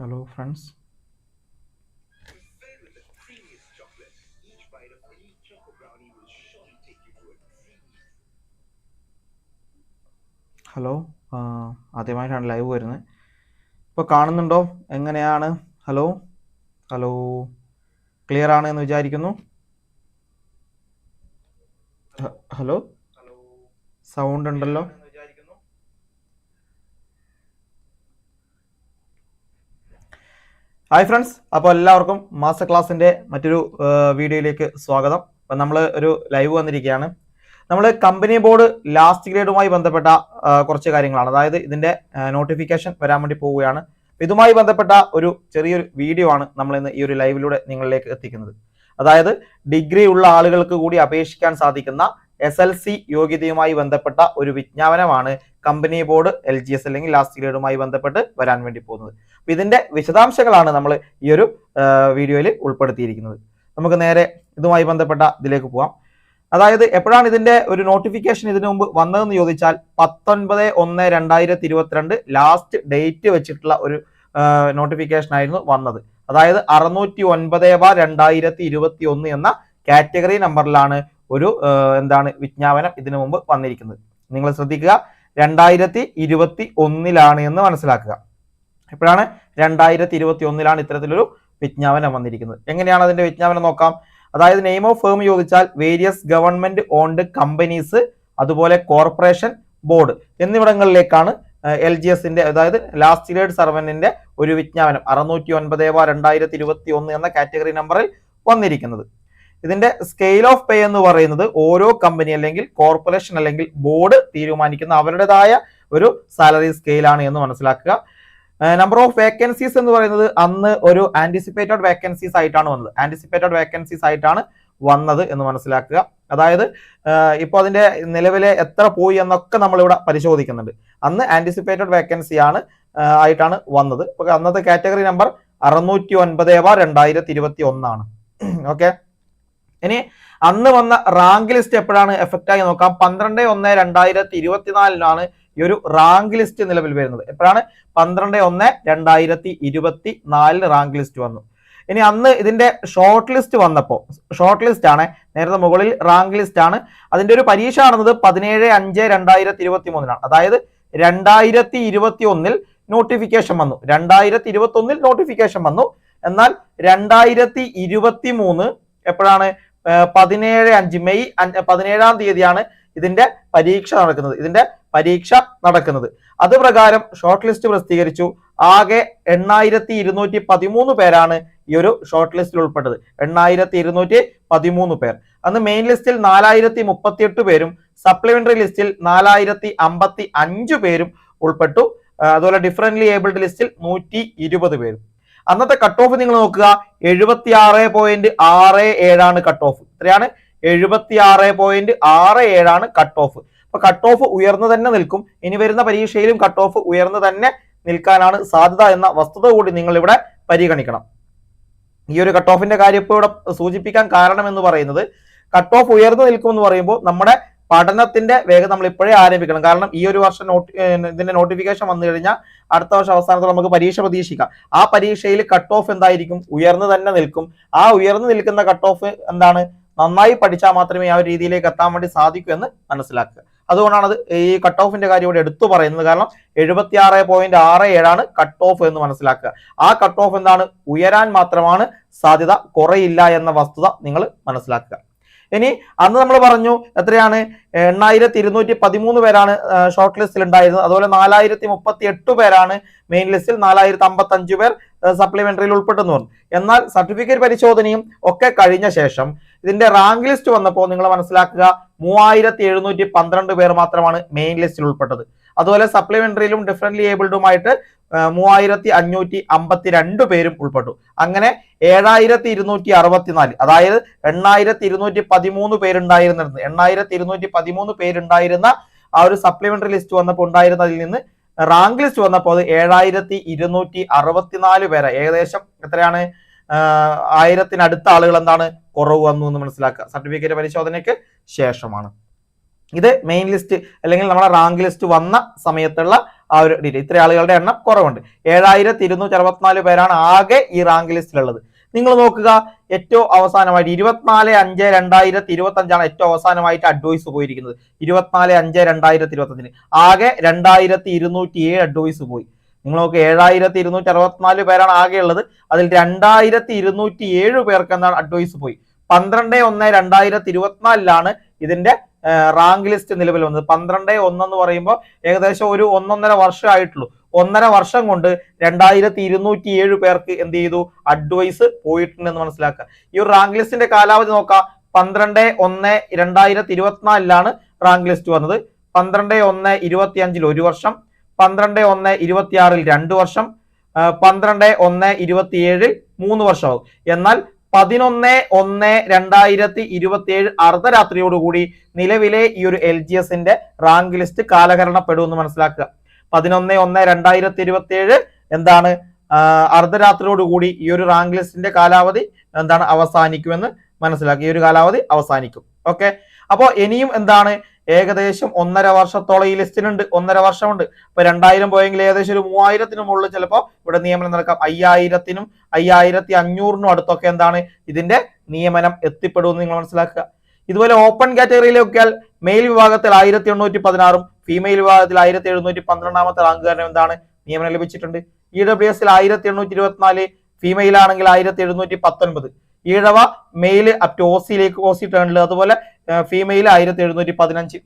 Hello friends. Hello ആദ്യമായിട്ടാണ് live വരുന്നത് ഇപ്പോൾ കാണുന്നുണ്ടോ? എങ്ങനെയാണ്? ഹലോ ഹലോ ക്ലിയർ ആണ് എന്ന് വിചാരിക്കുന്നു. ഹലോ സൗണ്ട് ഉണ്ടല്ലോ. ഹായ് ഫ്രണ്ട്സ് അപ്പോൾ എല്ലാവർക്കും മാസ്റ്റർ ക്ലാസ്സിന്റെ മറ്റൊരു വീഡിയോയിലേക്ക് സ്വാഗതം. അപ്പം നമ്മൾ ഒരു ലൈവ് വന്നിരിക്കുകയാണ്. നമ്മൾ കമ്പനി ബോർഡ് ലാസ്റ്റ് ഗ്രേഡുമായി ബന്ധപ്പെട്ട കുറച്ച് കാര്യങ്ങളാണ്. അതായത് ഇതിന്റെ നോട്ടിഫിക്കേഷൻ വരാൻ വേണ്ടി പോവുകയാണ്. ഇതുമായി ബന്ധപ്പെട്ട ഒരു ചെറിയൊരു വീഡിയോ ആണ് നമ്മൾ ഇന്ന് ഈ ഒരു ലൈവിലൂടെ നിങ്ങളിലേക്ക് എത്തിക്കുന്നത്. അതായത് ഡിഗ്രി ഉള്ള ആളുകൾക്ക് കൂടി അപേക്ഷിക്കാൻ സാധിക്കുന്ന എസ് എൽ സി യോഗ്യതയുമായി ബന്ധപ്പെട്ട ഒരു വിജ്ഞാപനമാണ് company board L G S അല്ലെങ്കിൽ ലാസ്റ്റ് ഗ്രേഡുമായി ബന്ധപ്പെട്ട് വരാൻ വേണ്ടി പോകുന്നത്. അപ്പൊ ഇതിന്റെ വിശദാംശങ്ങളാണ് നമ്മൾ ഈ ഒരു വീഡിയോയിൽ ഉൾപ്പെടുത്തിയിരിക്കുന്നത്. നമുക്ക് നേരെ ഇതുമായി ബന്ധപ്പെട്ട ഇതിലേക്ക് പോവാം. അതായത് എപ്പോഴാണ് ഇതിന്റെ ഒരു നോട്ടിഫിക്കേഷൻ ഇതിനു മുമ്പ് വന്നതെന്ന് ചോദിച്ചാൽ പത്തൊൻപത് ഒന്ന് രണ്ടായിരത്തി ഇരുപത്തിരണ്ട് ലാസ്റ്റ് ഡേറ്റ് വെച്ചിട്ടുള്ള ഒരു നോട്ടിഫിക്കേഷൻ ആയിരുന്നു വന്നത്. അതായത് അറുന്നൂറ്റി ഒൻപത് ബാർ രണ്ടായിരത്തി ഇരുപത്തി ഒന്ന് എന്ന കാറ്റഗറി നമ്പറിലാണ് ഒരു എന്താണ് വിജ്ഞാപനം ഇതിനു മുമ്പ് വന്നിരിക്കുന്നത്. നിങ്ങൾ ശ്രദ്ധിക്കുക. രണ്ടായിരത്തി ഇരുപത്തി ഒന്നിലാണ് എന്ന് മനസ്സിലാക്കുക. എപ്പോഴാണ് രണ്ടായിരത്തി ഇരുപത്തി ഒന്നിലാണ് ഇത്തരത്തിലൊരു വിജ്ഞാപനം വന്നിരിക്കുന്നത്. എങ്ങനെയാണ് അതിന്റെ വിജ്ഞാപനം നോക്കാം? അതായത് നെയിം ഓഫ് ഫേം ചോദിച്ചാൽ വേരിയസ് ഗവൺമെന്റ് ഓൺഡ് കമ്പനീസ് അതുപോലെ കോർപ്പറേഷൻ ബോർഡ് എന്നിവിടങ്ങളിലേക്കാണ് എൽ ജി എസിന്റെ അതായത് ലാസ്റ്റ് ഗ്രേഡ് സർവന്റിന്റെ ഒരു വിജ്ഞാപനം അറുന്നൂറ്റി ഒൻപത് രണ്ടായിരത്തി ഇരുപത്തി ഒന്ന് എന്ന കാറ്റഗറി നമ്പറിൽ വന്നിരിക്കുന്നത്. ഇതിന്റെ സ്കെയിൽ ഓഫ് പേ എന്ന് പറയുന്നത് ഓരോ കമ്പനി അല്ലെങ്കിൽ കോർപ്പറേഷൻ അല്ലെങ്കിൽ ബോർഡ് തീരുമാനിക്കുന്ന അവരുടേതായ ഒരു സാലറി സ്കെയിലാണ് എന്ന് മനസ്സിലാക്കുക. നമ്പർ ഓഫ് വേക്കൻസീസ് എന്ന് പറയുന്നത് അന്ന് ഒരു ആന്റിസിപ്പേറ്റഡ് വേക്കൻസീസ് ആയിട്ടാണ് വന്നത്. ആന്റിസിപ്പേറ്റഡ് വേക്കൻസീസ് ആയിട്ടാണ് വന്നത് എന്ന് മനസ്സിലാക്കുക. അതായത് ഇപ്പോൾ അതിന്റെ നിലവിലെ എത്ര പോയി എന്നൊക്കെ നമ്മളിവിടെ പരിശോധിക്കുന്നുണ്ട്. അന്ന് ആന്റിസിപ്പേറ്റഡ് വേക്കൻസി ആണ് ആയിട്ടാണ് വന്നത്. അന്നത്തെ കാറ്റഗറി നമ്പർ അറുന്നൂറ്റി ഒൻപത് രണ്ടായിരത്തി ഇരുപത്തി ഒന്നാണ്. ഓക്കെ ഇനി അന്ന് വന്ന റാങ്ക് ലിസ്റ്റ് എപ്പോഴാണ് എഫക്റ്റ് ആയി നോക്കാം? പന്ത്രണ്ട് ഒന്ന് രണ്ടായിരത്തി ഇരുപത്തിനാലിനാണ് ഈ ഒരു റാങ്ക് ലിസ്റ്റ് നിലവിൽ വരുന്നത്. എപ്പോഴാണ്? പന്ത്രണ്ട് ഒന്ന് രണ്ടായിരത്തി ഇരുപത്തി നാലിന് റാങ്ക് ലിസ്റ്റ് വന്നു. ഇനി അന്ന് ഇതിന്റെ ഷോർട്ട് ലിസ്റ്റ് വന്നപ്പോൾ ഷോർട്ട് ലിസ്റ്റ് ആണ് നേരത്തെ മുകളിൽ റാങ്ക് ലിസ്റ്റ് ആണ്. അതിന്റെ ഒരു പരീക്ഷ നടന്നത് പതിനേഴ് അഞ്ച് രണ്ടായിരത്തി ഇരുപത്തി മൂന്നിനാണ് അതായത് രണ്ടായിരത്തി ഇരുപത്തി ഒന്നിൽ നോട്ടിഫിക്കേഷൻ വന്നു. രണ്ടായിരത്തി ഇരുപത്തി ഒന്നിൽ നോട്ടിഫിക്കേഷൻ വന്നു. എന്നാൽ രണ്ടായിരത്തി ഇരുപത്തി മൂന്ന് എപ്പോഴാണ്? പതിനേഴ് അഞ്ച് മെയ് പതിനേഴാം തീയതിയാണ് ഇതിന്റെ പരീക്ഷ നടക്കുന്നത്. ഇതിന്റെ പരീക്ഷ നടക്കുന്നത്. അത് പ്രകാരം ഷോർട്ട് ലിസ്റ്റ് പ്രസിദ്ധീകരിച്ചു. ആകെ എണ്ണായിരത്തി ഇരുന്നൂറ്റി പതിമൂന്ന് പേരാണ് ഈ ഒരു ഷോർട്ട് ലിസ്റ്റിൽ ഉൾപ്പെട്ടത്. എണ്ണായിരത്തി ഇരുന്നൂറ്റി പതിമൂന്ന് പേർ. അന്ന് മെയിൻ ലിസ്റ്റിൽ നാലായിരത്തി മുപ്പത്തിയെട്ട് പേരും സപ്ലിമെന്ററി ലിസ്റ്റിൽ നാലായിരത്തി അമ്പത്തി അഞ്ച് പേരും ഉൾപ്പെട്ടു. അതുപോലെ ഡിഫറന്റ്ലി ഏബിൾഡ് ലിസ്റ്റിൽ നൂറ്റി ഇരുപത് പേരും. അന്നത്തെ കട്ട് ഓഫ് നിങ്ങൾ നോക്കുക എഴുപത്തി ആറ് പോയിന്റ് ആറ് ഏഴാണ് കട്ട് ഓഫ് എത്രയാണ് എഴുപത്തി ആറ് പോയിന്റ് ആറ് ഏഴാണ് കട്ട് ഓഫ് അപ്പൊ കട്ട് ഓഫ് ഉയർന്നു തന്നെ നിൽക്കും. ഇനി വരുന്ന പരീക്ഷയിലും കട്ട് ഓഫ് ഉയർന്നു തന്നെ നിൽക്കാനാണ് സാധ്യത എന്ന വസ്തുത കൂടി നിങ്ങൾ ഇവിടെ പരിഗണിക്കണം. ഈ ഒരു കട്ട് ഓഫിന്റെ കാര്യം ഇപ്പോൾ ഇവിടെ സൂചിപ്പിക്കാൻ കാരണം എന്ന് പറയുന്നത് കട്ട് ഓഫ് ഉയർന്നു നിൽക്കും എന്ന് പറയുമ്പോൾ നമ്മുടെ പഠനത്തിന്റെ വേഗം നമ്മൾ ഇപ്പോഴേ ആരംഭിക്കണം. കാരണം ഈ ഒരു വർഷം ഇതിന്റെ നോട്ടിഫിക്കേഷൻ വന്നു കഴിഞ്ഞാൽ അടുത്ത വർഷം അവസാനത്തോടെ നമുക്ക് പരീക്ഷ പ്രതീക്ഷിക്കാം. ആ പരീക്ഷയിൽ കട്ട് ഓഫ് എന്തായിരിക്കും? ഉയർന്നു തന്നെ നിൽക്കും. ആ ഉയർന്നു നിൽക്കുന്ന കട്ട് ഓഫ് എന്താണ്? നന്നായി പഠിച്ചാൽ മാത്രമേ ആ ഒരു രീതിയിലേക്ക് എത്താൻ വേണ്ടി സാധിക്കൂ എന്ന് മനസ്സിലാക്കുക. അതുകൊണ്ടാണ് അത് ഈ കട്ട് ഓഫിന്റെ കാര്യം ഇവിടെ എടുത്തു പറയുന്നത്. കാരണം എഴുപത്തി ആറ് പോയിന്റ് ആറ് ഏഴാണ് കട്ട് ഓഫ് എന്ന് മനസ്സിലാക്കുക. ആ കട്ട് ഓഫ് എന്താണ്? ഉയരാൻ മാത്രമാണ് സാധ്യത കുറയില്ല എന്ന വസ്തുത നിങ്ങൾ മനസ്സിലാക്കുക. ഇനി അന്ന് നമ്മൾ പറഞ്ഞു എത്രയാണ്? എണ്ണായിരത്തി ഇരുന്നൂറ്റി പതിമൂന്ന് പേരാണ് ഷോർട്ട് ലിസ്റ്റിൽ ഉണ്ടായിരുന്നത്. അതുപോലെ നാലായിരത്തി മുപ്പത്തി എട്ട് പേരാണ് മെയിൻ ലിസ്റ്റിൽ നാലായിരത്തി അമ്പത്തി അഞ്ച് പേർ സപ്ലിമെന്ററിയിൽ ഉൾപ്പെട്ടെന്ന് പറഞ്ഞു. എന്നാൽ സർട്ടിഫിക്കറ്റ് പരിശോധനയും ഒക്കെ കഴിഞ്ഞ ശേഷം ഇതിന്റെ റാങ്ക് ലിസ്റ്റ് വന്നപ്പോൾ നിങ്ങൾ മനസ്സിലാക്കുക മൂവായിരത്തി എഴുന്നൂറ്റി പന്ത്രണ്ട് പേർ മാത്രമാണ് മെയിൻ ലിസ്റ്റിൽ ഉൾപ്പെട്ടത്. അതുപോലെ സപ്ലിമെന്ററിയിലും ഡിഫറന്റ്ലി ഏബിൾഡുമായിട്ട് മൂവായിരത്തി അഞ്ഞൂറ്റി അമ്പത്തിരണ്ട് പേരും ഉൾപ്പെട്ടു. അങ്ങനെ ഏഴായിരത്തി ഇരുന്നൂറ്റി അറുപത്തിനാല് അതായത് എണ്ണായിരത്തി ഇരുന്നൂറ്റി പതിമൂന്ന് പേരുണ്ടായിരുന്നിരുന്നു. എണ്ണായിരത്തി ഇരുന്നൂറ്റി പതിമൂന്ന് പേരുണ്ടായിരുന്ന ആ ഒരു സപ്ലിമെന്ററി ലിസ്റ്റ് വന്നപ്പോൾ ഉണ്ടായിരുന്നതിൽ നിന്ന് റാങ്ക് ലിസ്റ്റ് വന്നപ്പോൾ അത് ഏഴായിരത്തി ഇരുന്നൂറ്റി അറുപത്തിനാല് പേരെ ഏകദേശം എത്രയാണ്? ആയിരത്തിനടുത്ത ആളുകൾ എന്താണ്? കുറവ് വന്നു എന്ന് മനസ്സിലാക്കുക. സർട്ടിഫിക്കറ്റ് പരിശോധനയ്ക്ക് ശേഷമാണ്. ഇത് മെയിൻ ലിസ്റ്റ് അല്ലെങ്കിൽ നമ്മുടെ റാങ്ക് ലിസ്റ്റ് വന്ന സമയത്തുള്ള ആ ഒരു ഡീറ്റെയിൽ ഇത്ര ആളുകളുടെ എണ്ണം കുറവുണ്ട്. ഏഴായിരത്തി ഇരുന്നൂറ്റി അറുപത്തിനാല് പേരാണ് ആകെ ഈ റാങ്ക് ലിസ്റ്റിലുള്ളത്. നിങ്ങൾ നോക്കുക ഏറ്റവും അവസാനമായിട്ട് ഇരുപത്തിനാല് അഞ്ച് രണ്ടായിരത്തി ഇരുപത്തി അഞ്ചാണ് ഏറ്റവും അവസാനമായിട്ട് അഡ്വൈസ് പോയിരിക്കുന്നത്. ഇരുപത്തിനാല് അഞ്ച് രണ്ടായിരത്തി ഇരുപത്തി അഞ്ചിന് ആകെ രണ്ടായിരത്തി ഇരുന്നൂറ്റി ഏഴ് അഡ്വൈസ് പോയി. നിങ്ങൾ നോക്ക് ഏഴായിരത്തി ഇരുന്നൂറ്റി അറുപത്തിനാല് പേരാണ് ആകെ ഉള്ളത്. അതിൽ രണ്ടായിരത്തി ഇരുന്നൂറ്റി ഏഴ് പേർക്ക് എന്താണ് അഡ്വൈസ് പോയി? പന്ത്രണ്ട് ഒന്ന് രണ്ടായിരത്തി ഇരുപത്തിനാലിലാണ് ഇതിന്റെ റാങ്ക് ലിസ്റ്റ് നിലവിൽ വന്നത്. പന്ത്രണ്ട് ഒന്ന് എന്ന് പറയുമ്പോൾ ഏകദേശം ഒരു ഒന്നൊന്നര വർഷമായിട്ടുള്ളൂ. ഒന്നര വർഷം കൊണ്ട് രണ്ടായിരത്തി ഇരുന്നൂറ്റി ഏഴ് പേർക്ക് എന്ത് ചെയ്തു? അഡ്വൈസ് പോയിട്ടുണ്ടെന്ന് മനസ്സിലാക്കുക. ഈ ഒരു റാങ്ക് ലിസ്റ്റിന്റെ കാലാവധി നോക്കാം. പന്ത്രണ്ട് ഒന്ന് രണ്ടായിരത്തി ഇരുപത്തിനാലിലാണ് റാങ്ക് ലിസ്റ്റ് വന്നത്. പന്ത്രണ്ട് ഒന്ന് ഇരുപത്തി അഞ്ചിൽ ഒരു വർഷം. പന്ത്രണ്ട് ഒന്ന് ഇരുപത്തിയാറിൽ രണ്ട് വർഷം. പന്ത്രണ്ട് ഒന്ന് ഇരുപത്തിയേഴിൽ മൂന്ന് വർഷമാകും എന്നാൽ പതിനൊന്ന് ഒന്ന് രണ്ടായിരത്തി ഇരുപത്തിയേഴ് അർദ്ധരാത്രിയോടുകൂടി നിലവിലെ ഈ ഒരു എൽ ജി എസിന്റെ റാങ്ക് ലിസ്റ്റ് കാലഹരണപ്പെടുമെന്ന് മനസ്സിലാക്കുക. പതിനൊന്ന് ഒന്ന് രണ്ടായിരത്തി ഇരുപത്തിയേഴ് എന്താണ് അർദ്ധരാത്രിയോടുകൂടി ഈ ഒരു റാങ്ക് ലിസ്റ്റിന്റെ കാലാവധി എന്താണ് അവസാനിക്കുമെന്ന് മനസ്സിലാക്കുക. ഈ ഒരു കാലാവധി അവസാനിക്കും. ഓക്കെ? അപ്പോൾ ഇനിയും എന്താണ് ഏകദേശം ഒന്നര വർഷത്തോളം ഈ ലിസ്റ്റിനുണ്ട് ഒന്നര വർഷമുണ്ട്. ഇപ്പൊ രണ്ടായിരം പോയെങ്കിൽ ഏകദേശം ഒരു മൂവായിരത്തിന് മുകളിൽ ചിലപ്പോൾ ഇവിടെ നിയമനം നടക്കാം. അയ്യായിരത്തിനും അയ്യായിരത്തി അഞ്ഞൂറിനും അടുത്തൊക്കെ എന്താണ് ഇതിന്റെ നിയമനം എത്തിപ്പെടുമെന്ന് നിങ്ങൾ മനസ്സിലാക്കുക. ഇതുപോലെ ഓപ്പൺ കാറ്റഗറിയിലൊക്കെ മെയിൽ വിഭാഗത്തിൽ ആയിരത്തി എണ്ണൂറ്റി പതിനാറും ഫീമെയിൽ വിഭാഗത്തിൽ ആയിരത്തി എഴുന്നൂറ്റി പന്ത്രണ്ടാമത്തെ റാങ്കുകാരനും എന്താണ്? നിയമനം ലഭിച്ചിട്ടുണ്ട്. ഇ ഡബ്ല്യു എസിൽ ആയിരത്തി എണ്ണൂറ്റി ഇരുപത്തിനാല് ഫീമെയിൽ ആണെങ്കിൽ ആയിരത്തി എഴുന്നൂറ്റി പത്തൊൻപത് ഈഴവ മെയിൽ അപ് ടു ഓസിയിലേക്ക് ഓസി ടേണിൽ അതുപോലെ ഫീമെയിൽ ആയിരത്തി എഴുന്നൂറ്റി പതിനഞ്ച്.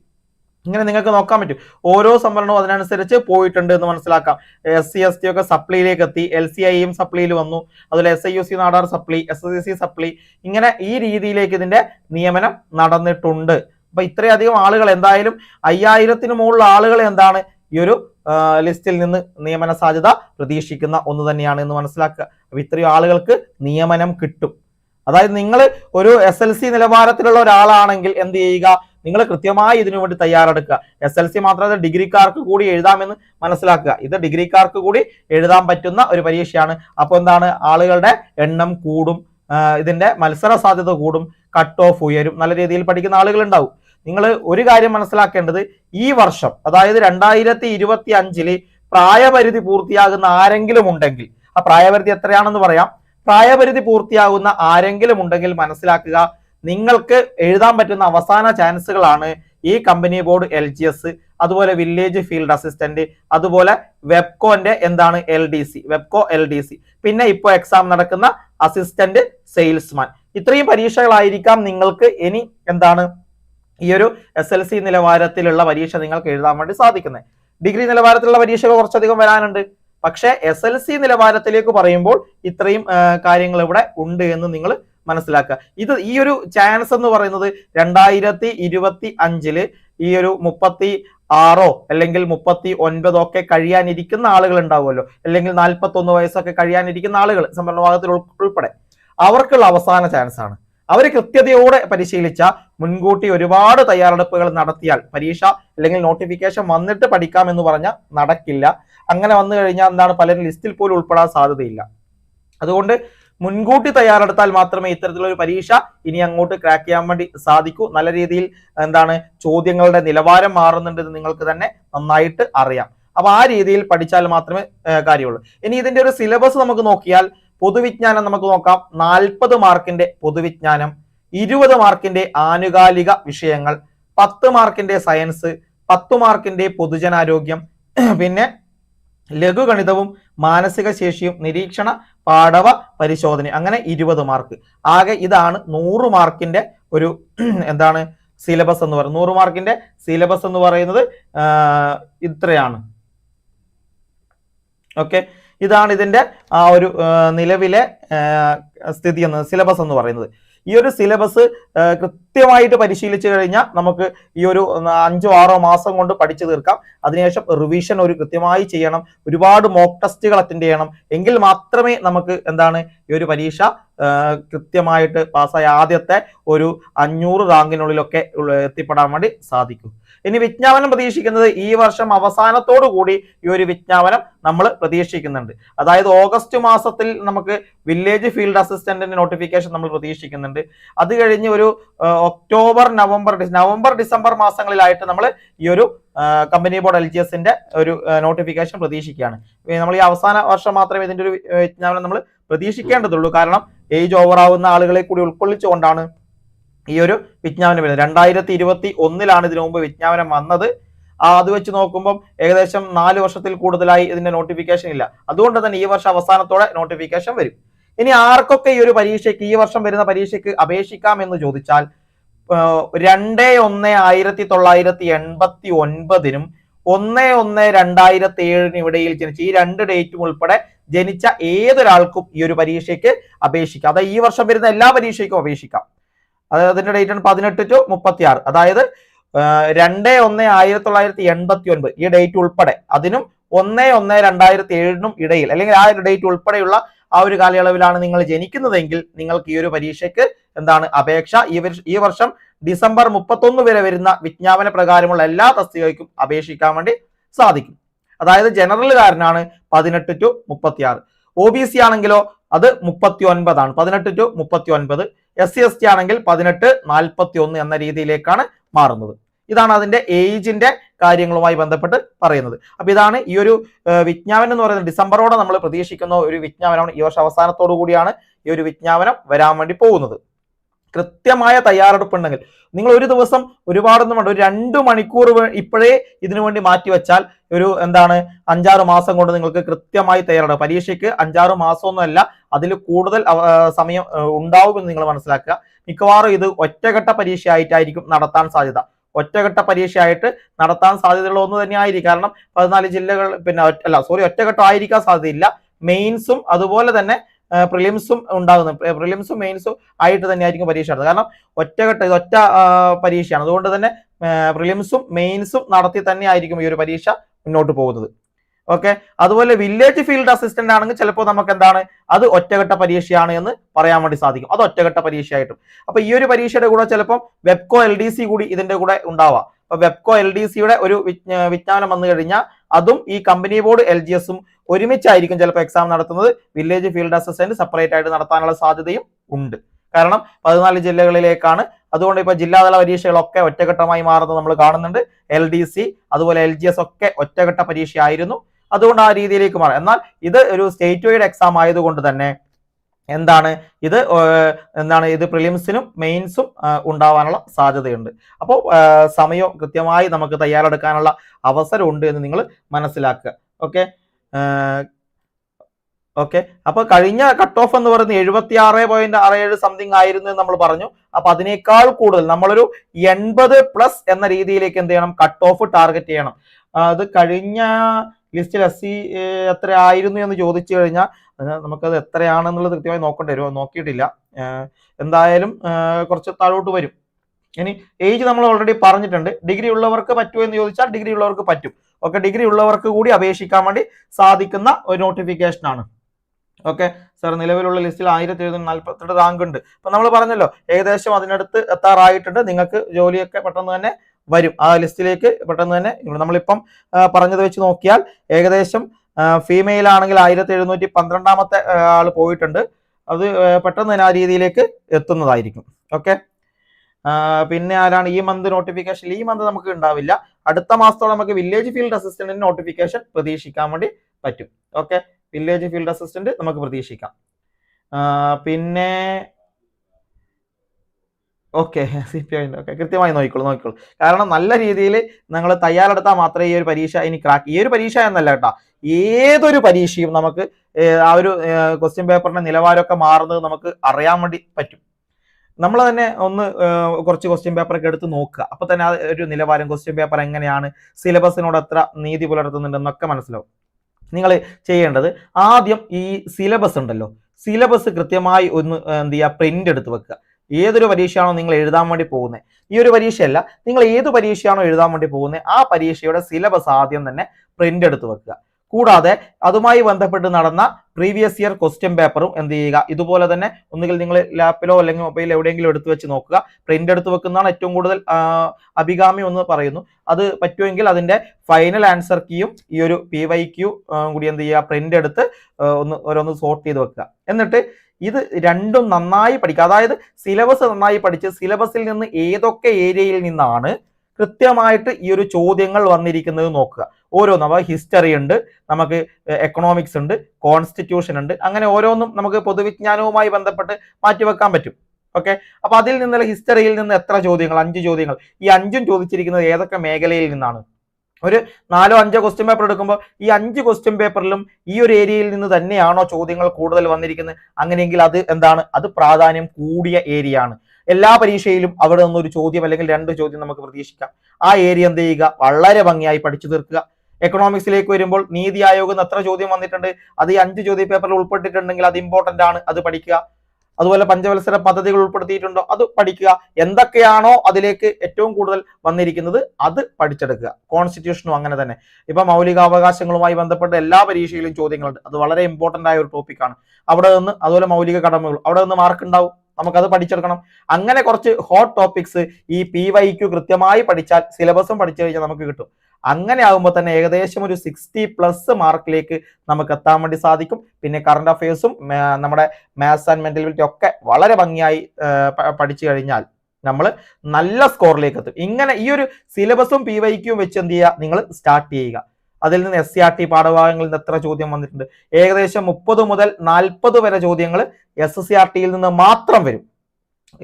ഇങ്ങനെ നിങ്ങൾക്ക് നോക്കാൻ പറ്റും. ഓരോ സംവരണവും അതിനനുസരിച്ച് പോയിട്ടുണ്ട് എന്ന് മനസ്സിലാക്കാം. എസ് സി എസ് ടി ഒക്കെ സപ്ലിയിലേക്ക് എത്തി എൽ സി ഐയും സപ്ലിയിൽ വന്നു. അതുപോലെ S I U C Nadar supply S S C supply ഇങ്ങനെ ഈ രീതിയിലേക്ക് ഇതിന്റെ നിയമനം നടന്നിട്ടുണ്ട്. അപ്പൊ ഇത്രയധികം ആളുകൾ എന്തായാലും അയ്യായിരത്തിന് മുകളിൽ ആളുകൾ എന്താണ്? ഈ ഒരു ലിസ്റ്റിൽ നിന്ന് നിയമന സാധ്യത പ്രതീക്ഷിക്കുന്ന ഒന്ന് തന്നെയാണ് എന്ന് മനസ്സിലാക്കുക. അപ്പൊ ഇത്രയും ആളുകൾക്ക് നിയമനം കിട്ടും. അതായത് നിങ്ങൾ ഒരു എസ് എൽ സി നിലവാരത്തിലുള്ള ഒരാളാണെങ്കിൽ എന്ത് ചെയ്യുക? നിങ്ങൾ കൃത്യമായി ഇതിനു വേണ്ടി തയ്യാറെടുക്കുക. എസ് എൽ സി മാത്രമല്ല ഡിഗ്രിക്കാർക്ക് കൂടി എഴുതാമെന്ന് മനസ്സിലാക്കുക. ഇത് ഡിഗ്രിക്കാർക്ക് കൂടി എഴുതാൻ പറ്റുന്ന ഒരു പരീക്ഷയാണ്. അപ്പോൾ എന്താണ്? ആളുകളുടെ എണ്ണം കൂടും. ഇതിന്റെ മത്സര സാധ്യത കൂടും. കട്ട് ഓഫ് ഉയരും. നല്ല രീതിയിൽ പഠിക്കുന്ന ആളുകൾ ഉണ്ടാവും. നിങ്ങൾ ഒരു കാര്യം മനസ്സിലാക്കേണ്ടത് ഈ വർഷം അതായത് രണ്ടായിരത്തി ഇരുപത്തി അഞ്ചിൽ പ്രായപരിധി പൂർത്തിയാകുന്ന ആരെങ്കിലും ഉണ്ടെങ്കിൽ ആ പ്രായപരിധി എത്രയാണെന്ന് പറയാം? പ്രായപരിധി പൂർത്തിയാകുന്ന ആരെങ്കിലും ഉണ്ടെങ്കിൽ മനസ്സിലാക്കുക. നിങ്ങൾക്ക് എഴുതാൻ പറ്റുന്ന അവസാന ചാൻസുകളാണ് ഈ company board L G S അതുപോലെ വില്ലേജ് ഫീൽഡ് അസിസ്റ്റന്റ് അതുപോലെ വെബ്കോന്റെ എന്താണ് L D C Webco L D C. പിന്നെ ഇപ്പോൾ എക്സാം നടക്കുന്ന അസിസ്റ്റന്റ് സെയിൽസ്മാൻ. ഇത്രയും പരീക്ഷകളായിരിക്കാം നിങ്ങൾക്ക് ഇനി എന്താണ് ഈ ഒരു എസ് എൽ സി നിലവാരത്തിലുള്ള പരീക്ഷ നിങ്ങൾക്ക് എഴുതാൻ വേണ്ടി സാധിക്കുന്നത്. ഡിഗ്രി നിലവാരത്തിലുള്ള പരീക്ഷകൾ കുറച്ചധികം വരാനുണ്ട്. പക്ഷേ എസ് എൽ സി നിലവാരത്തിലേക്ക് പറയുമ്പോൾ ഇത്രയും കാര്യങ്ങൾ ഇവിടെ ഉണ്ട് എന്ന് നിങ്ങൾ മനസ്സിലാക്കുക. ഇത് ഈ ഒരു ചാൻസ് എന്ന് പറയുന്നത് രണ്ടായിരത്തി ഇരുപത്തി അഞ്ചിൽ ഈ ഒരു മുപ്പത്തി ആറോ അല്ലെങ്കിൽ മുപ്പത്തി ഒൻപതോ ഒക്കെ കഴിയാനിരിക്കുന്ന ആളുകൾ ഉണ്ടാവുമല്ലോ. അല്ലെങ്കിൽ നാൽപ്പത്തി ഒന്ന് വയസ്സൊക്കെ കഴിയാനിരിക്കുന്ന ആളുകൾ സംവരണ വിഭാഗത്തിൽ ഉൾപ്പെടെ. അവർക്കുള്ള അവസാന ചാൻസ് ആണ്. അവർ കൃത്യതയോടെ പരിശീലിച്ച മുൻകൂട്ടി ഒരുപാട് തയ്യാറെടുപ്പുകൾ നടത്തിയാൽ പരീക്ഷ അല്ലെങ്കിൽ നോട്ടിഫിക്കേഷൻ വന്നിട്ട് പഠിക്കാം എന്ന് പറഞ്ഞാൽ നടക്കില്ല. അങ്ങനെ വന്നു കഴിഞ്ഞാൽ എന്താണ് പലരും ലിസ്റ്റിൽ പോലും ഉൾപ്പെടാൻ സാധ്യതയില്ല. അതുകൊണ്ട് മുൻകൂട്ടി തയ്യാറെടുത്താൽ മാത്രമേ ഇത്തരത്തിലൊരു പരീക്ഷ ഇനി അങ്ങോട്ട് ക്രാക്ക് ചെയ്യാൻ വേണ്ടി സാധിക്കൂ. നല്ല രീതിയിൽ എന്താണ് ചോദ്യങ്ങളുടെ നിലവാരം മാറുന്നുണ്ടെന്ന് നിങ്ങൾക്ക് തന്നെ നന്നായിട്ട് അറിയാം. അപ്പൊ ആ രീതിയിൽ പഠിച്ചാൽ മാത്രമേ കാര്യമുള്ളൂ. ഇനി ഇതിന്റെ ഒരു സിലബസ് നമുക്ക് നോക്കിയാൽ പൊതുവിജ്ഞാനം നമുക്ക് നോക്കാം. നാൽപ്പത് മാർക്കിന്റെ പൊതുവിജ്ഞാനം ഇരുപത് മാർക്കിന്റെ ആനുകാലിക വിഷയങ്ങൾ പത്ത് മാർക്കിന്റെ സയൻസ് പത്ത് മാർക്കിന്റെ പൊതുജനാരോഗ്യം പിന്നെ ലഘുഗണിതവും മാനസിക ശേഷിയും നിരീക്ഷണ പാഠവ പരിശോധന അങ്ങനെ ഇരുപത് മാർക്ക് ആകെ ഇതാണ് നൂറ് മാർക്കിന്റെ ഒരു എന്താണ് സിലബസ് എന്ന് പറയുന്നത്. നൂറ് മാർക്കിന്റെ സിലബസ് എന്ന് പറയുന്നത് ഇത്രയാണ്. ഓക്കെ ഇതാണ് ഇതിന്റെ ആ ഒരു നിലവിലെ സ്ഥിതി എന്ന് സിലബസ് എന്ന് പറയുന്നത്. ഈ ഒരു സിലബസ് കൃത്യമായിട്ട് പരിശീലിച്ചു കഴിഞ്ഞാൽ നമുക്ക് ഈ ഒരു അഞ്ചോ ആറോ മാസം കൊണ്ട് പഠിച്ചു തീർക്കാം. അതിനുശേഷം റിവിഷൻ ഒരു കൃത്യമായി ചെയ്യണം. ഒരുപാട് മോക്ക് ടെസ്റ്റുകൾ അറ്റൻഡ് ചെയ്യണം. എങ്കിൽ മാത്രമേ നമുക്ക് എന്താണ് ഈ ഒരു പരീക്ഷ കൃത്യമായിട്ട് പാസ്സായ ആദ്യത്തെ ഒരു അഞ്ഞൂറ് റാങ്കിനുള്ളിലൊക്കെ എത്തിപ്പെടാൻ വേണ്ടി സാധിക്കും. ഇനി വിജ്ഞാപനം പ്രതീക്ഷിക്കുന്നത് ഈ വർഷം അവസാനത്തോടു കൂടി ഈ ഒരു വിജ്ഞാപനം നമ്മൾ പ്രതീക്ഷിക്കുന്നുണ്ട്. അതായത് ഓഗസ്റ്റ് മാസത്തിൽ നമുക്ക് വില്ലേജ് ഫീൽഡ് അസിസ്റ്റന്റിന്റെ നോട്ടിഫിക്കേഷൻ നമ്മൾ പ്രതീക്ഷിക്കുന്നുണ്ട്. അത് കഴിഞ്ഞ് ഒരു ഒക്ടോബർ നവംബർ നവംബർ ഡിസംബർ മാസങ്ങളിലായിട്ട് നമ്മൾ ഈ ഒരു കമ്പനി ബോർഡ് എൽ ജി എസിന്റെ ഒരു നോട്ടിഫിക്കേഷൻ പ്രതീക്ഷിക്കുകയാണ്. നമ്മൾ ഈ അവസാന വർഷം മാത്രമേ ഇതിന്റെ ഒരു വിജ്ഞാപനം നമ്മൾ പ്രതീക്ഷിക്കേണ്ടതുള്ളൂ. കാരണം ഏജ് ഓവർ ആവുന്ന ആളുകളെ കൂടി ഉൾക്കൊള്ളിച്ചുകൊണ്ടാണ് ഈ ഒരു വിജ്ഞാപനം വരുന്നത്. രണ്ടായിരത്തി ഇരുപത്തി ഒന്നിലാണ് ഇതിനു മുമ്പ് വിജ്ഞാപനം വന്നത്. അത് വെച്ച് നോക്കുമ്പോൾ ഏകദേശം നാല് വർഷത്തിൽ കൂടുതലായി ഇതിന്റെ നോട്ടിഫിക്കേഷൻ ഇല്ല. അതുകൊണ്ട് തന്നെ ഈ വർഷം അവസാനത്തോടെ നോട്ടിഫിക്കേഷൻ വരും. ഇനി ആർക്കൊക്കെ ഈ ഒരു പരീക്ഷയ്ക്ക് ഈ വർഷം വരുന്ന പരീക്ഷയ്ക്ക് അപേക്ഷിക്കാം എന്ന് ചോദിച്ചാൽ രണ്ട് ഒന്ന് ആയിരത്തി തൊള്ളായിരത്തി എൺപത്തി ഒൻപതിനും ഒന്ന് ഒന്ന് രണ്ടായിരത്തി ഏഴിനും ഇടയിൽ ജനിച്ച ഈ രണ്ട് ഡേറ്റും ഉൾപ്പെടെ ജനിച്ച ഏതൊരാൾക്കും ഈ ഒരു പരീക്ഷയ്ക്ക് അപേക്ഷിക്കാം. അതായത് ഈ വർഷം വരുന്ന എല്ലാ പരീക്ഷയ്ക്കും അപേക്ഷിക്കാം. അതായത് അതിന്റെ ഡേറ്റ് ആണ് പതിനെട്ട് ടു മുപ്പത്തി ആറ് അതായത് രണ്ട് ഒന്ന് ആയിരത്തി തൊള്ളായിരത്തി എൺപത്തി ഒൻപത് ഈ ഡേറ്റ് ഉൾപ്പെടെ. അതിനും ഒന്ന് ഒന്ന് രണ്ടായിരത്തി ഏഴിനും ഇടയിൽ അല്ലെങ്കിൽ ആ ഒരു ഡേറ്റ് ഉൾപ്പെടെയുള്ള ആ ഒരു കാലയളവിലാണ് നിങ്ങൾ ജനിക്കുന്നതെങ്കിൽ നിങ്ങൾക്ക് ഈ ഒരു പരീക്ഷയ്ക്ക് എന്താണ് അപേക്ഷ? ഈ വർഷം ഡിസംബർ മുപ്പത്തൊന്ന് വരെ വരുന്ന വിജ്ഞാപന പ്രകാരമുള്ള എല്ലാ തസ്തികയ്ക്കും അപേക്ഷിക്കാൻ വേണ്ടി സാധിക്കും. അതായത് ജനറലുകാരനാണ് പതിനെട്ട് ടു മുപ്പത്തി ആറ് ഒ ബി സി ആണെങ്കിലോ അത് മുപ്പത്തി ഒൻപതാണ് പതിനെട്ട് ടു മുപ്പത്തി ഒൻപത് എസ് സി എസ് ടി ആണെങ്കിൽ പതിനെട്ട് നാൽപ്പത്തി ഒന്ന് എന്ന രീതിയിലേക്കാണ് മാറുന്നത്. ഇതാണ് അതിന്റെ ഏജിന്റെ കാര്യങ്ങളുമായി ബന്ധപ്പെട്ട് പറയുന്നത്. അപ്പൊ ഇതാണ് ഈ ഒരു വിജ്ഞാപനം എന്ന് പറയുന്നത്. ഡിസംബറോടെ നമ്മൾ പ്രതീക്ഷിക്കുന്ന ഒരു വിജ്ഞാപനമാണ്. ഈ വർഷം അവസാനത്തോടു കൂടിയാണ് ഈ ഒരു വിജ്ഞാപനം വരാൻ വേണ്ടി പോകുന്നത്. കൃത്യമായ തയ്യാറെടുപ്പുണ്ടെങ്കിൽ നിങ്ങൾ ഒരു ദിവസം ഒരുപാടൊന്നും വേണ്ട. ഒരു രണ്ട് മണിക്കൂർ ഇപ്പോഴേ ഇതിനു വേണ്ടി മാറ്റിവെച്ചാൽ ഒരു എന്താണ് അഞ്ചാറ് മാസം കൊണ്ട് നിങ്ങൾക്ക് കൃത്യമായി തയ്യാറെടുപ്പ്. പരീക്ഷയ്ക്ക് അഞ്ചാറ് മാസമൊന്നുമല്ല അതിൽ കൂടുതൽ സമയം ഉണ്ടാവുമെന്ന് നിങ്ങൾ മനസ്സിലാക്കുക. മിക്കവാറും ഇത് ഒറ്റഘട്ട പരീക്ഷ ആയിട്ടായിരിക്കും നടത്താൻ സാധ്യത. ഒറ്റഘട്ട പരീക്ഷയായിട്ട് നടത്താൻ സാധ്യതയുള്ള ഒന്ന് തന്നെ ആയിരിക്കും കാരണം പതിനാല് ജില്ലകൾ പിന്നെ അല്ല സോറി ഒറ്റഘട്ടം ആയിരിക്കാൻ സാധ്യതയില്ല. മെയിൻസും അതുപോലെ തന്നെ പ്രിലിംസും ഉണ്ടാകുന്ന. പ്രിലിംസും മെയിൻസും ആയിട്ട് തന്നെ ആയിരിക്കും പരീക്ഷ നടത്തുന്നത് കാരണം ഒറ്റഘട്ട ഇത് ഒറ്റ പരീക്ഷയാണ്. അതുകൊണ്ട് തന്നെ പ്രിലിംസും മെയിൻസും നടത്തി തന്നെ ആയിരിക്കും ഈ ഒരു പരീക്ഷ മുന്നോട്ട് പോകുന്നത്. ഓക്കെ? അതുപോലെ വില്ലേജ് ഫീൽഡ് അസിസ്റ്റന്റ് ആണെങ്കിൽ ചിലപ്പോൾ നമുക്ക് എന്താണ് അത് ഒറ്റഘട്ട പരീക്ഷയാണ് എന്ന് പറയാൻ വേണ്ടി സാധിക്കും. അത് ഒറ്റഘട്ട പരീക്ഷയായിട്ടും. അപ്പൊ ഈ ഒരു പരീക്ഷയുടെ കൂടെ ചിലപ്പം വെബ്കോ എൽ ഡി സി കൂടി ഇതിന്റെ കൂടെ ഉണ്ടാവാം. അപ്പൊ വെബ്കോ എൽ ഡി സിയുടെ ഒരു വിജ്ഞ- വിജ്ഞാപനം വന്നു കഴിഞ്ഞാൽ അതും ഈ കമ്പനി ബോർഡ് എൽ ജി എസും ഒരുമിച്ചായിരിക്കും ചിലപ്പോൾ എക്സാം നടത്തുന്നത്. വില്ലേജ് ഫീൽഡ് അസിസ്റ്റന്റ് സെപ്പറേറ്റ് ആയിട്ട് നടത്താനുള്ള സാധ്യതയും ഉണ്ട്. കാരണം പതിനാല് ജില്ലകളിലേക്കാണ്. അതുകൊണ്ട് ഇപ്പൊ ജില്ലാതല പരീക്ഷകളൊക്കെ ഒറ്റഘട്ടമായി മാറുന്നത് നമ്മൾ കാണുന്നുണ്ട്. എൽ ഡി സി അതുപോലെ എൽ ജി എസ് ഒക്കെ ഒറ്റഘട്ട പരീക്ഷയായിരുന്നു. അതുകൊണ്ട് ആ രീതിയിലേക്ക് മാറും. എന്നാൽ ഇത് ഒരു സ്റ്റേറ്റ് വൈഡ് എക്സാം ആയതുകൊണ്ട് തന്നെ എന്താണ്? ഇത് എന്താണ്? ഇത് പ്രിലിംസിനും മെയിൻസും ഉണ്ടാവാനുള്ള സാധ്യതയുണ്ട്. അപ്പോൾ സമയം കൃത്യമായി നമുക്ക് തയ്യാറെടുക്കാനുള്ള അവസരമുണ്ട് എന്ന് നിങ്ങൾ മനസ്സിലാക്കുക. ഓക്കെ? ഓക്കെ. അപ്പൊ കഴിഞ്ഞ കട്ട് ഓഫ് എന്ന് പറയുന്നത് എഴുപത്തി ആറ് പോയിന്റ് ആറ് ഏഴ് സംതിങ് ആയിരുന്നു എന്ന് നമ്മൾ പറഞ്ഞു. അപ്പൊ അതിനേക്കാൾ കൂടുതൽ നമ്മളൊരു എൺപത് പ്ലസ് എന്ന രീതിയിലേക്ക് എന്ത് ചെയ്യണം? കട്ട് ഓഫ് ടാർഗറ്റ് ചെയ്യണം അത് കഴിഞ്ഞ ലിസ്റ്റിൽ എസ് സി എത്ര ആയിരുന്നു എന്ന് ചോദിച്ചു കഴിഞ്ഞാൽ നമുക്കത് എത്രയാണെന്നുള്ളത് കൃത്യമായി നോക്കേണ്ടി വരും. നോക്കിയിട്ടില്ല. എന്തായാലും കുറച്ച് താഴോട്ട് വരും. ഇനി ഏജ് നമ്മൾ ഓൾറെഡി പറഞ്ഞിട്ടുണ്ട്. ഡിഗ്രി ഉള്ളവർക്ക് പറ്റുമോ എന്ന് ചോദിച്ചാൽ ഡിഗ്രി ഉള്ളവർക്ക് പറ്റും. ഓക്കെ ഡിഗ്രി ഉള്ളവർക്ക് കൂടി അപേക്ഷിക്കാൻ വേണ്ടി സാധിക്കുന്ന ഒരു നോട്ടിഫിക്കേഷൻ ആണ്. ഓക്കെ സാർ നിലവിലുള്ള ലിസ്റ്റിൽ ആയിരത്തി എഴുന്നൂറ്റി നാൽപ്പത്തെട്ട് റാങ്ക് ഉണ്ട്. അപ്പൊ നമ്മൾ പറഞ്ഞല്ലോ ഏകദേശം അതിനടുത്ത് എത്താറായിട്ടുണ്ട്. നിങ്ങൾക്ക് ജോലിയൊക്കെ പെട്ടെന്ന് തന്നെ വരും. ആ ലിസ്റ്റിലേക്ക് പെട്ടെന്ന് തന്നെ നമ്മളിപ്പം പറഞ്ഞത് വെച്ച് നോക്കിയാൽ ഏകദേശം ഫീമെയിൽ ആണെങ്കിൽ ആയിരത്തി എഴുന്നൂറ്റി പന്ത്രണ്ടാമത്തെ ആൾ പോയിട്ടുണ്ട്. അത് പെട്ടെന്ന് തന്നെ ആ രീതിയിലേക്ക് എത്തുന്നതായിരിക്കും. ഓക്കെ പിന്നെ ആരാണ് ഈ മന്ത് നോട്ടിഫിക്കേഷൻ ഈ മന്ത് നമുക്ക് ഉണ്ടാവില്ല. അടുത്ത മാസത്തോടെ നമുക്ക് വില്ലേജ് ഫീൽഡ് അസിസ്റ്റന്റിന് നോട്ടിഫിക്കേഷൻ പ്രതീക്ഷിക്കാൻ വേണ്ടി പറ്റും. ഓക്കെ വില്ലേജ് ഫീൽഡ് അസിസ്റ്റന്റ് നമുക്ക് പ്രതീക്ഷിക്കാം. പിന്നെ okay C P I okay കൃത്യമായി നോക്കിക്കോളൂ നോക്കിക്കോളൂ. കാരണം നല്ല രീതിയിൽ നിങ്ങൾ തയ്യാറെടുത്താൽ മാത്രമേ ഈ ഒരു പരീക്ഷ ഇനി ക്രാക്ക് ഈ ഒരു പരീക്ഷ എന്നല്ല കേട്ടോ. ഏതൊരു പരീക്ഷയും നമുക്ക് ആ ഒരു ക്വസ്റ്റ്യൻ പേപ്പറിന്റെ നിലവാരമൊക്കെ മാറുന്നത് നമുക്ക് അറിയാൻ വേണ്ടി പറ്റും. നമ്മൾ തന്നെ ഒന്ന് കുറച്ച് ക്വസ്റ്റ്യൻ പേപ്പർ ഒക്കെ എടുത്ത് നോക്കുക. അപ്പൊ തന്നെ ഒരു നിലവാരം ക്വസ്റ്റ്യൻ പേപ്പർ എങ്ങനെയാണ് സിലബസിനോട് എത്ര നീതി പുലർത്തുന്നുണ്ടെന്നൊക്കെ മനസ്സിലാവും. നിങ്ങൾ ചെയ്യേണ്ടത് ആദ്യം ഈ സിലബസ് ഉണ്ടല്ലോ. സിലബസ് കൃത്യമായി ഒന്ന് എന്ത് ചെയ്യുക പ്രിന്റ് എടുത്ത് വെക്കുക. ഏതൊരു പരീക്ഷയാണോ നിങ്ങൾ എഴുതാൻ വേണ്ടി പോകുന്നത് ഈ ഒരു പരീക്ഷയല്ല നിങ്ങൾ ഏത് പരീക്ഷയാണോ എഴുതാൻ വേണ്ടി പോകുന്നത് ആ പരീക്ഷയുടെ സിലബസ് ആദ്യം തന്നെ പ്രിന്റ് എടുത്ത് വെക്കുക. കൂടാതെ അതുമായി ബന്ധപ്പെട്ട് നടന്ന പ്രീവിയസ് ഇയർ ക്വസ്റ്റ്യൻ പേപ്പറും എന്ത് ചെയ്യുക? ഇതുപോലെ തന്നെ ഒന്നുകിൽ നിങ്ങൾ ലാപ്പിലോ അല്ലെങ്കിൽ മൊബൈലിൽ എവിടെയെങ്കിലും എടുത്തു വെച്ച് നോക്കുക. പ്രിന്റ് എടുത്ത് വെക്കുന്നതാണ് ഏറ്റവും കൂടുതൽ അഭികാമി എന്ന് പറയുന്നു. അത് പറ്റുമെങ്കിൽ അതിന്റെ ഫൈനൽ ആൻസർ കീയും ഈ ഒരു പി വൈ ക്യൂ കൂടി എന്ത് ചെയ്യുക? പ്രിന്റ് എടുത്ത് ഒന്ന് ഓരോന്ന് സോർട്ട് ചെയ്ത് വെക്കുക. എന്നിട്ട് ഇത് രണ്ടും നന്നായി പഠിക്കുക. അതായത് സിലബസ് നന്നായി പഠിച്ച് സിലബസിൽ നിന്ന് ഏതൊക്കെ ഏരിയയിൽ നിന്നാണ് കൃത്യമായിട്ട് ഈ ഒരു ചോദ്യങ്ങൾ വന്നിരിക്കുന്നത് നോക്കുക. ഓരോ അപ്പോൾ ഹിസ്റ്ററി ഉണ്ട് നമുക്ക് എക്കണോമിക്സ് ഉണ്ട് കോൺസ്റ്റിറ്റ്യൂഷൻ ഉണ്ട് അങ്ങനെ ഓരോന്നും നമുക്ക് പൊതുവിജ്ഞാനവുമായി ബന്ധപ്പെട്ട് മാറ്റിവെക്കാൻ പറ്റും. ഓക്കെ? അപ്പൊ അതിൽ നിന്നുള്ള ഹിസ്റ്ററിയിൽ നിന്ന് എത്ര ചോദ്യങ്ങൾ? അഞ്ച് ചോദ്യങ്ങൾ. ഈ അഞ്ചും ചോദിച്ചിരിക്കുന്നത് ഏതൊക്കെ മേഖലയിൽ നിന്നാണ്? ഒരു നാലോ അഞ്ചോ ക്വസ്റ്റ്യൻ പേപ്പർ എടുക്കുമ്പോൾ ഈ അഞ്ച് ക്വസ്റ്റ്യൻ പേപ്പറിലും ഈ ഒരു ഏരിയയിൽ നിന്ന് തന്നെയാണോ ചോദ്യങ്ങൾ കൂടുതൽ വന്നിരിക്കുന്നത്? അങ്ങനെയെങ്കിൽ അത് എന്താണ്? അത് പ്രാധാന്യം കൂടിയ ഏരിയ ആണ്. എല്ലാ പരീക്ഷയിലും അവിടെ നിന്ന് ഒരു ചോദ്യം അല്ലെങ്കിൽ രണ്ട് ചോദ്യം നമുക്ക് പ്രതീക്ഷിക്കാം. ആ ഏരിയ എന്ത് ചെയ്യുക? വളരെ ഭംഗിയായി പഠിച്ചു തീർക്കുക. എക്കണോമിക്സിലേക്ക് വരുമ്പോൾ നീതി നിന്ന് എത്ര ചോദ്യം വന്നിട്ടുണ്ട്? അത് ഈ അഞ്ച് ചോദ്യ പേപ്പറിൽ ഉൾപ്പെട്ടിട്ടുണ്ടെങ്കിൽ അത് ഇമ്പോർട്ടന്റ് ആണ്. അത് പഠിക്കുക. അതുപോലെ പഞ്ചവത്സര പദ്ധതികൾ ഉൾപ്പെടുത്തിയിട്ടുണ്ടോ? അത് പഠിക്കുക. എന്തൊക്കെയാണോ അതിലേക്ക് ഏറ്റവും കൂടുതൽ വന്നിരിക്കുന്നത് അത് പഠിച്ചെടുക്കുക. കോൺസ്റ്റിറ്റ്യൂഷനും അങ്ങനെ തന്നെ. ഇപ്പൊ മൗലികാവകാശങ്ങളുമായി ബന്ധപ്പെട്ട എല്ലാ പരീക്ഷയിലും ചോദ്യങ്ങളുണ്ട്. അത് വളരെ ഇമ്പോർട്ടന്റ് ആയ ഒരു ടോപ്പിക്കാണ് അവിടെ നിന്ന് അതുപോലെ മൗലിക കടമകൾ. അവിടെ നിന്ന് മാർക്ക് ഉണ്ടാവും. നമുക്കത് പഠിച്ചെടുക്കണം. അങ്ങനെ കുറച്ച് ഹോട്ട് ടോപ്പിക്സ് ഈ പി വൈ ക്യു കൃത്യമായി പഠിച്ചാൽ സിലബസും പഠിച്ചു കഴിഞ്ഞാൽ നമുക്ക് കിട്ടും. അങ്ങനെ ആകുമ്പോൾ തന്നെ ഏകദേശം ഒരു സിക്സ്റ്റി പ്ലസ് മാർക്കിലേക്ക് നമുക്ക് എത്താൻ വേണ്ടി സാധിക്കും. പിന്നെ കറണ്ട് അഫയേഴ്സും നമ്മുടെ മാത്സ് ആൻഡ് മെന്റലിറ്റി ഒക്കെ വളരെ ഭംഗിയായി പഠിച്ചു കഴിഞ്ഞാൽ നമ്മൾ നല്ല സ്കോറിലേക്ക് എത്തും. ഇങ്ങനെ ഈ ഒരു സിലബസും പി വൈക്കും വെച്ച് എന്ത് ചെയ്യുക? നിങ്ങൾ സ്റ്റാർട്ട് ചെയ്യുക. അതിൽ നിന്ന് എസ് സി ആർ ടി പാഠഭാഗങ്ങളിൽ നിന്ന് എത്ര ചോദ്യം വന്നിട്ടുണ്ട്? ഏകദേശം മുപ്പത് മുതൽ നാൽപ്പത് വരെ ചോദ്യങ്ങൾ എസ് എസ് സി ആർ ടിയിൽ നിന്ന് മാത്രം വരും.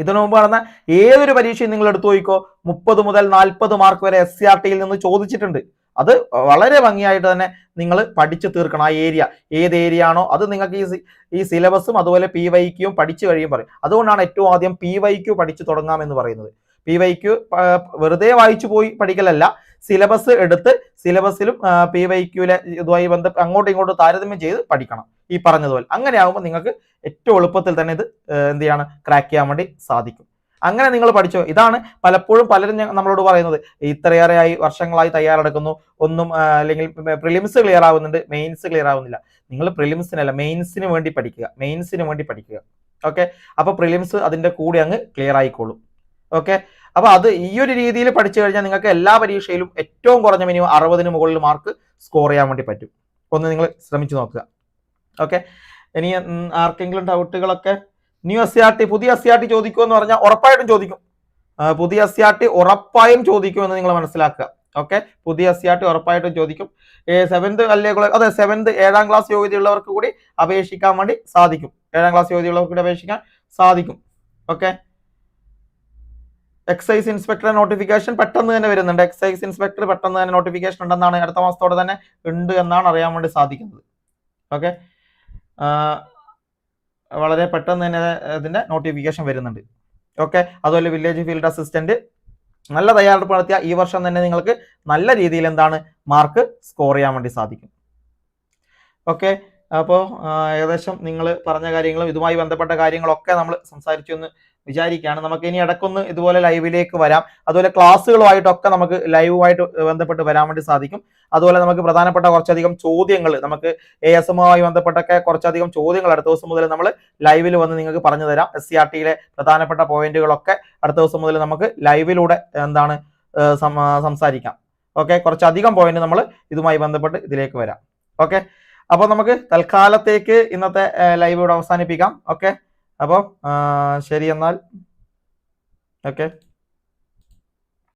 ഇതിനു മുമ്പ് നടന്ന ഏതൊരു പരീക്ഷയും നിങ്ങൾ എടുത്തു നോക്കിക്കോ. മുപ്പത് മുതൽ നാൽപ്പത് മാർക്ക് വരെ എസ് സി ആർ ടിയിൽ നിന്ന് ചോദിച്ചിട്ടുണ്ട്. അത് വളരെ ഭംഗിയായിട്ട് തന്നെ നിങ്ങൾ പഠിച്ചു തീർക്കണം ആ ഏരിയ. ഏത് ഏരിയ ആണോ അത് നിങ്ങൾക്ക് ഈ ഈ സിലബസും അതുപോലെ പി വൈക്യൂയും പഠിച്ചു കഴിയും പറയും. അതുകൊണ്ടാണ് ഏറ്റവും ആദ്യം പി വൈക്യു പഠിച്ചു തുടങ്ങാം എന്ന് പറയുന്നത്. പി വൈക്യു വെറുതെ വായിച്ചു പോയി പഠിക്കലല്ല. സിലബസ് എടുത്ത് സിലബസിലും പി വൈ ക്യൂലെ ഇതുമായി ബന്ധ അങ്ങോട്ടും ഇങ്ങോട്ടും താരതമ്യം ചെയ്ത് പഠിക്കണം. ഈ പറഞ്ഞതുപോലെ. അങ്ങനെ ആകുമ്പോൾ നിങ്ങൾക്ക് ഏറ്റവും എളുപ്പത്തിൽ തന്നെ ഇത് എന്ത് ചെയ്യാണ്? ക്രാക്ക് ചെയ്യാൻ വേണ്ടി സാധിക്കും. അങ്ങനെ നിങ്ങൾ പഠിച്ചോ. ഇതാണ് പലപ്പോഴും പലരും നമ്മളോട് പറയുന്നത്. ഇത്രയേറെയായി വർഷങ്ങളായി തയ്യാറെടുക്കുന്നു. ഒന്നും അല്ലെങ്കിൽ പ്രിലിംസ് ക്ലിയർ ആവുന്നുണ്ട്. മെയിൻസ് ക്ലിയർ ആവുന്നില്ല. നിങ്ങൾ പ്രിലിംസിനല്ല മെയിൻസിന് വേണ്ടി പഠിക്കുക. മെയിൻസിന് വേണ്ടി പഠിക്കുക. ഓക്കെ അപ്പോൾ പ്രിലിംസ് അതിന്റെ കൂടെ അങ്ങ് ക്ലിയർ ആയിക്കോളും. ഓക്കെ അപ്പൊ അത് ഈ ഒരു രീതിയിൽ പഠിച്ചു കഴിഞ്ഞാൽ നിങ്ങൾക്ക് എല്ലാ പരീക്ഷയിലും ഏറ്റവും കുറഞ്ഞ മിനിമം അറുപതിന് മുകളിൽ മാർക്ക് സ്കോർ ചെയ്യാൻ വേണ്ടി പറ്റും. ഒന്ന് നിങ്ങൾ ശ്രമിച്ചു നോക്കുക. ഓക്കെ ഇനി ആർക്കെങ്കിലും ഡൗട്ടുകളൊക്കെ ന്യൂ എസ് ടി പുതിയ എസ് ആർ ടി പറഞ്ഞാൽ ഉറപ്പായിട്ടും ചോദിക്കും. പുതിയ എസ് ആർ ടി ഉറപ്പായും ചോദിക്കുമെന്ന് നിങ്ങൾ മനസ്സിലാക്കുക. ഓക്കെ പുതിയ എസ് ആർ ടി ഉറപ്പായിട്ടും ചോദിക്കും. സെവൻത് അല്ലേ അതെ സെവൻത് ഏഴാം ക്ലാസ് യോഗ്യതയുള്ളവർക്ക് കൂടി അപേക്ഷിക്കാൻ വേണ്ടി സാധിക്കും. ഏഴാം ക്ലാസ് യോഗ്യതയുള്ളവർക്ക് കൂടി അപേക്ഷിക്കാൻ സാധിക്കും. ഓക്കെ എക്സൈസ് ഇൻസ്പെക്ടർ നോട്ടിഫിക്കേഷൻ പെട്ടെന്ന് തന്നെ വരുന്നുണ്ട്. എക്സൈസ് ഇൻസ്പെക്ടർ പെട്ടെന്ന് തന്നെ നോട്ടിഫിക്കേഷൻ ഉണ്ടെന്നാണ് അടുത്ത മാസത്തോടെ തന്നെ ഉണ്ട് എന്നാണ് അറിയാൻ വേണ്ടി സാധിക്കുന്നത്. ഓക്കെ വളരെ പെട്ടെന്ന് തന്നെ അതിന്റെ നോട്ടിഫിക്കേഷൻ വരുന്നുണ്ട്. ഓക്കെ അതുപോലെ വില്ലേജ് ഫീൽഡ് അസിസ്റ്റന്റ് നല്ല തയ്യാറെടുപ്പ് നടത്തിയ ഈ വർഷം തന്നെ നിങ്ങൾക്ക് നല്ല രീതിയിൽ എന്താണ് മാർക്ക് സ്കോർ ചെയ്യാൻ വേണ്ടി സാധിക്കും. ഓക്കെ അപ്പോൾ ഏകദേശം നിങ്ങൾ പറഞ്ഞ കാര്യങ്ങളും ഇതുമായി ബന്ധപ്പെട്ട കാര്യങ്ങളൊക്കെ നമ്മൾ സംസാരിച്ചു എന്ന് വിചാരിക്കുകയാണ്. നമുക്ക് ഇനി ഇടയ്ക്കൊന്ന് ഇതുപോലെ ലൈവിലേക്ക് വരാം. അതുപോലെ ക്ലാസ്സുകളുമായിട്ടൊക്കെ നമുക്ക് ലൈവുമായിട്ട് ബന്ധപ്പെട്ട് വരാൻ വേണ്ടി സാധിക്കും. അതുപോലെ നമുക്ക് പ്രധാനപ്പെട്ട കുറച്ചധികം ചോദ്യങ്ങൾ നമുക്ക് എ എസ് എമ്മുമായി ബന്ധപ്പെട്ടൊക്കെ കുറച്ചധികം ചോദ്യങ്ങൾ അടുത്ത ദിവസം മുതൽ നമ്മൾ ലൈവിൽ വന്ന് നിങ്ങൾക്ക് പറഞ്ഞു തരാം. എസ് സി ആർ ടിയിലെ പ്രധാനപ്പെട്ട പോയിന്റുകളൊക്കെ അടുത്ത ദിവസം മുതൽ നമുക്ക് ലൈവിലൂടെ എന്താണ് സംസാരിക്കാം. ഓക്കെ? കുറച്ചധികം പോയിന്റ് നമ്മൾ ഇതുമായി ബന്ധപ്പെട്ട് ഇതിലേക്ക് വരാം. ഓക്കെ? അപ്പോൾ നമുക്ക് തൽക്കാലത്തേക്ക് ഇന്നത്തെ ലൈവ് ഇവിടെ അവസാനിപ്പിക്കാം. ഓക്കെ അപ്പോൾ ശരി എന്നാൽ. ഓക്കെ